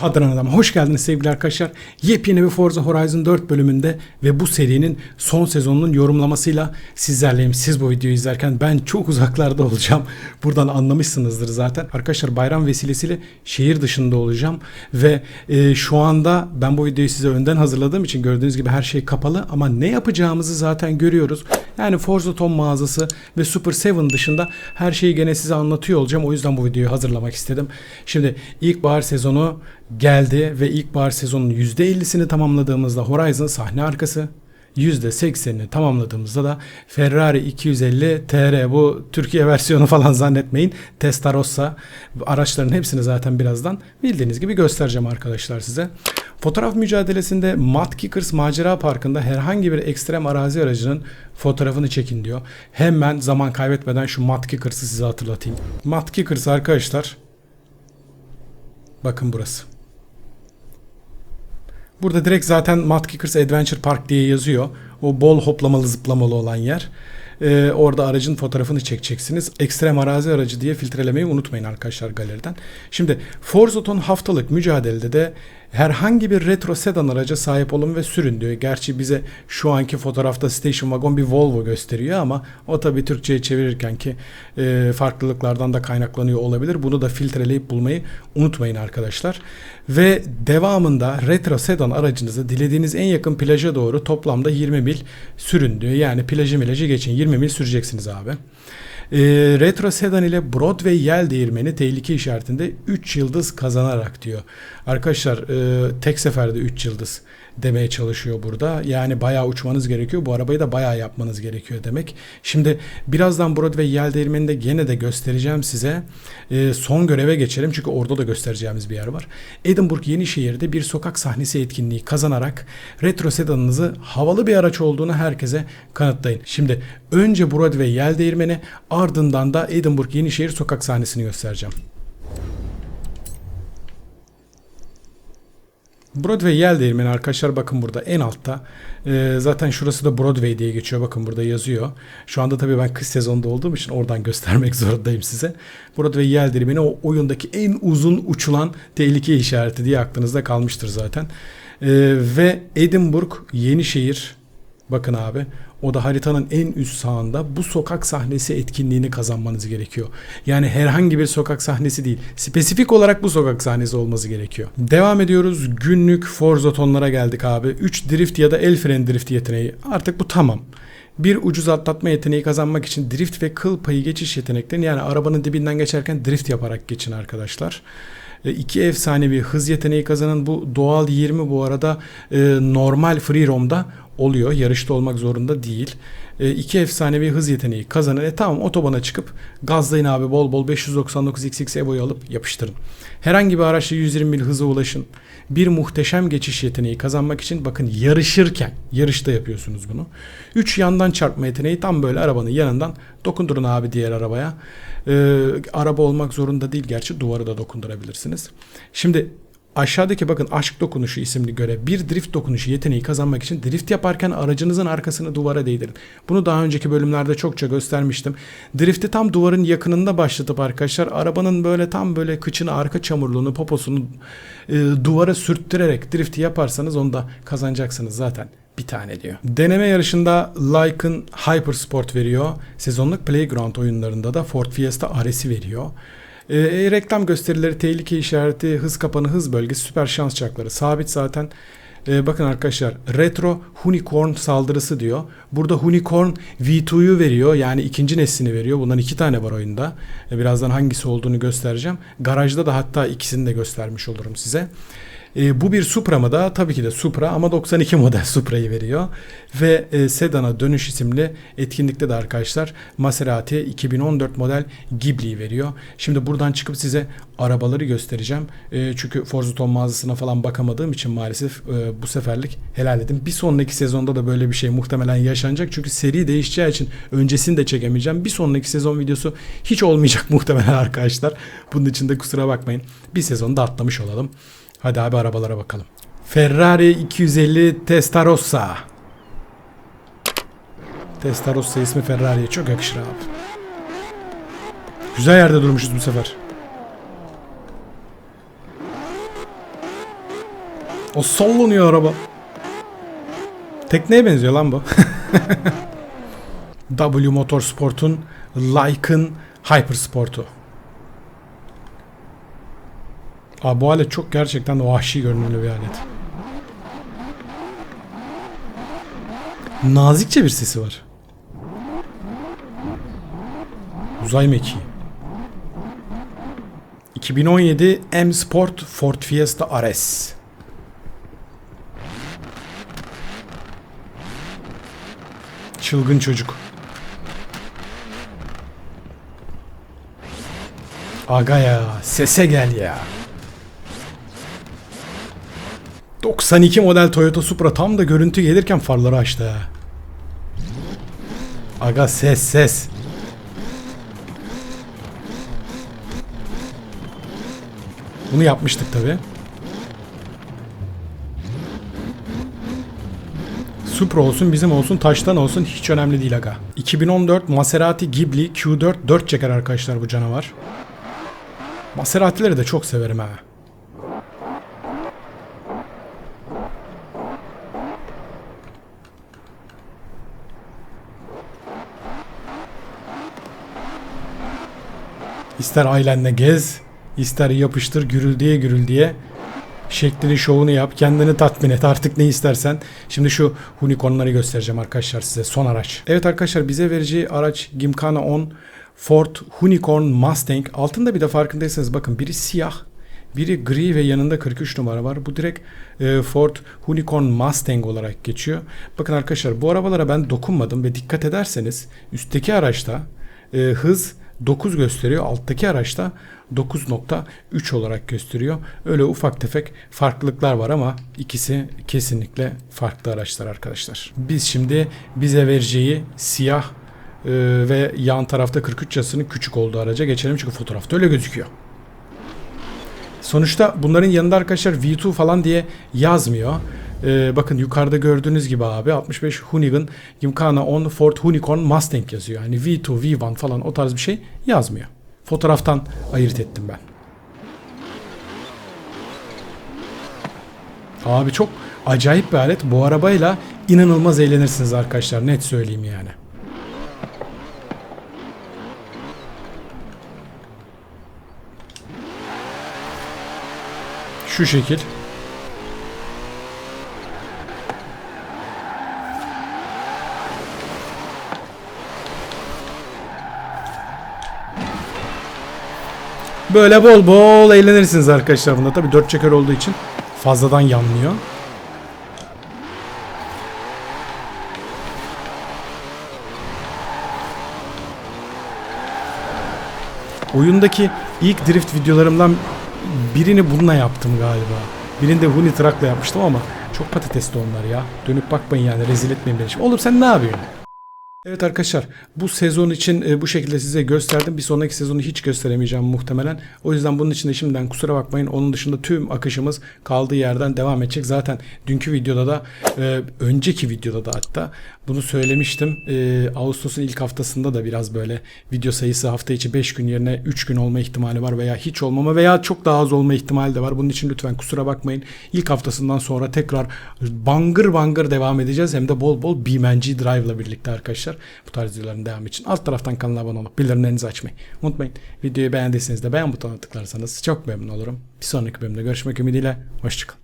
Kadran Adam hoş geldiniz sevgili arkadaşlar. Yepyeni bir Forza Horizon 4 bölümünde ve bu serinin son sezonunun yorumlamasıyla sizlerleyim. Siz bu videoyu izlerken ben çok uzaklarda olacağım. Buradan anlamışsınızdır zaten. Arkadaşlar bayram vesilesiyle şehir dışında olacağım ve e, şu anda ben bu videoyu size önden hazırladığım için gördüğünüz gibi her şey kapalı ama ne yapacağımızı zaten görüyoruz. Yani Forza Tom mağazası ve Super 7 dışında her şeyi gene size anlatıyor olacağım. O yüzden bu videoyu hazırlamak istedim. Şimdi ilkbahar sezonu geldi ve ilkbahar sezonunun %50'sini tamamladığımızda Horizon sahne arkası %80'ini tamamladığımızda da Ferrari 250 TR bu Türkiye versiyonu falan zannetmeyin. Testarossa araçların hepsini zaten birazdan bildiğiniz gibi göstereceğim arkadaşlar size. Fotoğraf mücadelesinde Mud Kickers Macera Parkı'nda herhangi bir ekstrem arazi aracının fotoğrafını çekin diyor. Hemen zaman kaybetmeden şu Mud Kickers'ı size hatırlatayım. Mud Kickers arkadaşlar bakın burası. Burada direkt zaten Mud Kickers Adventure Park diye yazıyor. O bol hoplamalı zıplamalı olan yer. Ee, orada aracın fotoğrafını çekeceksiniz. Ekstrem arazi aracı diye filtrelemeyi unutmayın arkadaşlar galeriden. Şimdi Forzaton haftalık mücadelede de herhangi bir retro sedan araca sahip olun ve sürün diyor. Gerçi bize şu anki fotoğrafta station wagon bir Volvo gösteriyor ama o tabii Türkçe'ye çevirirken ki e, farklılıklardan da kaynaklanıyor olabilir. Bunu da filtreleyip bulmayı unutmayın arkadaşlar. Ve devamında retro sedan aracınızı dilediğiniz en yakın plaja doğru toplamda 20 mil sürün diyor. Yani plajı milajı geçin 20 mil süreceksiniz abi. E, retro sedan ile Broadway yel değirmeni tehlike işaretinde 3 yıldız kazanarak diyor. Arkadaşlar e, tek seferde 3 yıldız demeye çalışıyor burada. Yani bayağı uçmanız gerekiyor. Bu arabayı da bayağı yapmanız gerekiyor demek. Şimdi birazdan Broadway yel değirmeninde gene de göstereceğim size. E, son göreve geçelim çünkü orada da göstereceğimiz bir yer var. Edinburgh Yenişehir'de bir sokak sahnesi etkinliği kazanarak retro sedanınızı havalı bir araç olduğunu herkese kanıtlayın. Şimdi önce Broadway yel değirmeni ardından da Edinburgh Yenişehir sokak sahnesini göstereceğim. Broadway yel değirmeni arkadaşlar bakın burada en altta. Ee, zaten şurası da Broadway diye geçiyor. Bakın burada yazıyor. Şu anda tabii ben kış sezonunda olduğum için oradan göstermek zorundayım size. Broadway yel değirmeni o oyundaki en uzun uçulan tehlike işareti diye aklınızda kalmıştır zaten. Ee, ve Edinburgh Yenişehir bakın abi o da haritanın en üst sağında bu sokak sahnesi etkinliğini kazanmanız gerekiyor. Yani herhangi bir sokak sahnesi değil. Spesifik olarak bu sokak sahnesi olması gerekiyor. Devam ediyoruz. Günlük Forza tonlara geldik abi. 3 drift ya da el freni drift yeteneği. Artık bu tamam. Bir ucuz atlatma yeteneği kazanmak için drift ve kıl payı geçiş yeteneklerini yani arabanın dibinden geçerken drift yaparak geçin arkadaşlar. E, iki efsanevi hız yeteneği kazanın. Bu doğal 20 bu arada e, normal free roam'da oluyor. Yarışta olmak zorunda değil. E, iki efsanevi hız yeteneği kazanın. E tamam otobana çıkıp gazlayın abi bol bol 599 XX Evo'yu alıp yapıştırın. Herhangi bir araçla 120 mil hıza ulaşın. Bir muhteşem geçiş yeteneği kazanmak için bakın yarışırken yarışta yapıyorsunuz bunu. 3 yandan çarpma yeteneği tam böyle arabanın yanından dokundurun abi diğer arabaya. Ee, araba olmak zorunda değil gerçi duvarı da dokundurabilirsiniz. Şimdi Aşağıdaki bakın aşk dokunuşu isimli görev bir drift dokunuşu yeteneği kazanmak için drift yaparken aracınızın arkasını duvara değdirin. Bunu daha önceki bölümlerde çokça göstermiştim. Drifti tam duvarın yakınında başlatıp arkadaşlar arabanın böyle tam böyle kıçını arka çamurluğunu poposunu e, duvara sürttürerek drifti yaparsanız onu da kazanacaksınız zaten bir tane diyor. Deneme yarışında Lycan Hypersport veriyor. Sezonluk Playground oyunlarında da Ford Fiesta RS'i veriyor. E, reklam gösterileri, tehlike işareti, hız kapanı, hız bölgesi, süper şans çakları sabit zaten. E, bakın arkadaşlar retro unicorn saldırısı diyor. Burada unicorn V2'yu veriyor yani ikinci neslini veriyor. Bundan iki tane var oyunda. E, birazdan hangisi olduğunu göstereceğim. Garajda da hatta ikisini de göstermiş olurum size. E, bu bir Supra mı da? Tabii ki de Supra ama 92 model Supra'yı veriyor. Ve e, Sedan'a dönüş isimli etkinlikte de arkadaşlar Maserati 2014 model Ghibli veriyor. Şimdi buradan çıkıp size arabaları göstereceğim. E, çünkü Forza Tom mağazasına falan bakamadığım için maalesef e, bu seferlik helal edin. Bir sonraki sezonda da böyle bir şey muhtemelen yaşanacak. Çünkü seri değişeceği için öncesini de çekemeyeceğim. Bir sonraki sezon videosu hiç olmayacak muhtemelen arkadaşlar. Bunun için de kusura bakmayın. Bir sezonu atlamış olalım. Hadi abi arabalara bakalım. Ferrari 250 Testarossa. Testarossa ismi Ferrari'ye çok yakışır abi. Güzel yerde durmuşuz bu sefer. O sallanıyor araba. Tekneye benziyor lan bu. W Motorsport'un Lycan Hypersport'u. Abi bu alet çok gerçekten vahşi görünümlü bir alet. Nazikçe bir sesi var. Uzay mekiği. 2017 M Sport Ford Fiesta RS. Çılgın çocuk. Aga ya sese gel ya. 92 model Toyota Supra tam da görüntü gelirken farları açtı. Aga ses ses. Bunu yapmıştık tabi. Supra olsun bizim olsun taştan olsun hiç önemli değil aga. 2014 Maserati Ghibli Q4 4 çeker arkadaşlar bu canavar. Maserati'leri de çok severim ha. İster ailenle gez, ister yapıştır gürüldiye gürüldiye şeklini şovunu yap kendini tatmin et artık ne istersen. Şimdi şu unicornları göstereceğim arkadaşlar size son araç. Evet arkadaşlar bize vereceği araç Gymkhana 10 Ford Unicorn Mustang. Altında bir de farkındaysanız bakın biri siyah biri gri ve yanında 43 numara var. Bu direkt e, Ford Unicorn Mustang olarak geçiyor. Bakın arkadaşlar bu arabalara ben dokunmadım ve dikkat ederseniz üstteki araçta e, hız 9 gösteriyor. Alttaki araçta 9.3 olarak gösteriyor. Öyle ufak tefek farklılıklar var ama ikisi kesinlikle farklı araçlar arkadaşlar. Biz şimdi bize vereceği siyah e, ve yan tarafta 43 yasının küçük olduğu araca geçelim çünkü fotoğrafta öyle gözüküyor. Sonuçta bunların yanında arkadaşlar V2 falan diye yazmıyor. Ee, bakın yukarıda gördüğünüz gibi abi 65 Hoonigan Gymkhana 10 Ford Unicorn Mustang yazıyor. Yani V2, V1 falan o tarz bir şey yazmıyor. Fotoğraftan ayırt ettim ben. Abi çok acayip bir alet. Bu arabayla inanılmaz eğlenirsiniz arkadaşlar. Net söyleyeyim yani. Şu şekil. Böyle bol bol eğlenirsiniz arkadaşlar bunda. Tabi dört çeker olduğu için fazladan yanmıyor. Oyundaki ilk drift videolarımdan birini bununla yaptım galiba. Birinde Huni Truck'la yapmıştım ama çok patatesli onlar ya. Dönüp bakmayın yani rezil etmeyin beni. Şimdi. Oğlum sen ne yapıyorsun? Evet arkadaşlar bu sezon için e, bu şekilde size gösterdim. Bir sonraki sezonu hiç gösteremeyeceğim muhtemelen. O yüzden bunun için de şimdiden kusura bakmayın. Onun dışında tüm akışımız kaldığı yerden devam edecek. Zaten dünkü videoda da e, önceki videoda da hatta bunu söylemiştim. E, Ağustos'un ilk haftasında da biraz böyle video sayısı hafta içi 5 gün yerine 3 gün olma ihtimali var veya hiç olmama veya çok daha az olma ihtimali de var. Bunun için lütfen kusura bakmayın. İlk haftasından sonra tekrar bangır bangır devam edeceğiz. Hem de bol bol BMG Drive ile birlikte arkadaşlar bu tarz videoların devamı için alt taraftan kanala abone olup bildirimlerinizi açmayı unutmayın. Videoyu beğendiyseniz de beğen butonuna tıklarsanız çok memnun olurum. Bir sonraki bölümde görüşmek ümidiyle. Hoşçakalın.